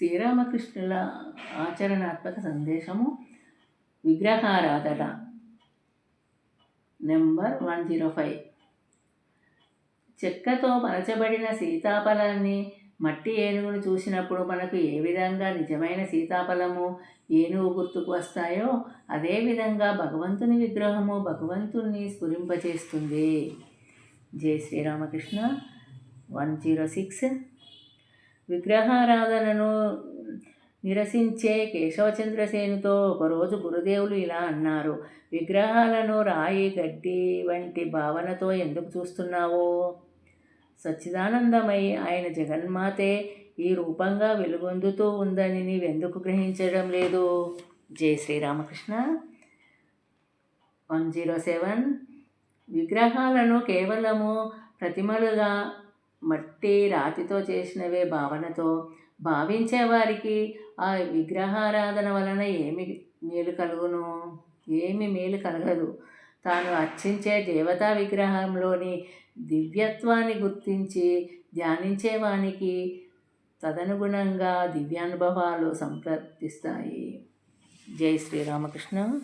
శ్రీరామకృష్ణుల ఆచరణాత్మక సందేశము విగ్రహారాధన నెంబర్ వన్ జీరో ఫైవ్. చెక్కతో మలచబడిన సీతాఫలాన్ని మట్టి ఏనుగును చూసినప్పుడు మనకు ఏ విధంగా నిజమైన సీతాఫలము ఏనుగు గుర్తుకు వస్తాయో అదేవిధంగా భగవంతుని విగ్రహము భగవంతుణ్ణి స్ఫురింపచేస్తుంది. జై శ్రీరామకృష్ణ. One zero six. విగ్రహారాధనను నిరసించే కేశవచంద్రసేనుతో ఒకరోజు గురుదేవులు ఇలా అన్నారు విగ్రహాలను రాయి గడ్డి వంటి భావనతో ఎందుకు చూస్తున్నావో? సచ్చిదానందమై ఆయన జగన్మాతే ఈ రూపంగా వెలుగొందుతూ ఉందని నీవెందుకు గ్రహించడం లేదు? జై శ్రీరామకృష్ణ. One zero seven. విగ్రహాలను కేవలము ప్రతిమలుగా మట్టి రాతితో చేసినవే భావనతో భావించే వారికి ఆ విగ్రహారాధన వలన ఏమి మేలు కలుగును? ఏమి మేలు కలగదు. తాను అర్చించే దేవతా విగ్రహంలోని దివ్యత్వాన్ని గుర్తించి ధ్యానించేవానికి తదనుగుణంగా దివ్యానుభవాలు సంప్రదిస్తాయి. జై శ్రీరామకృష్ణ.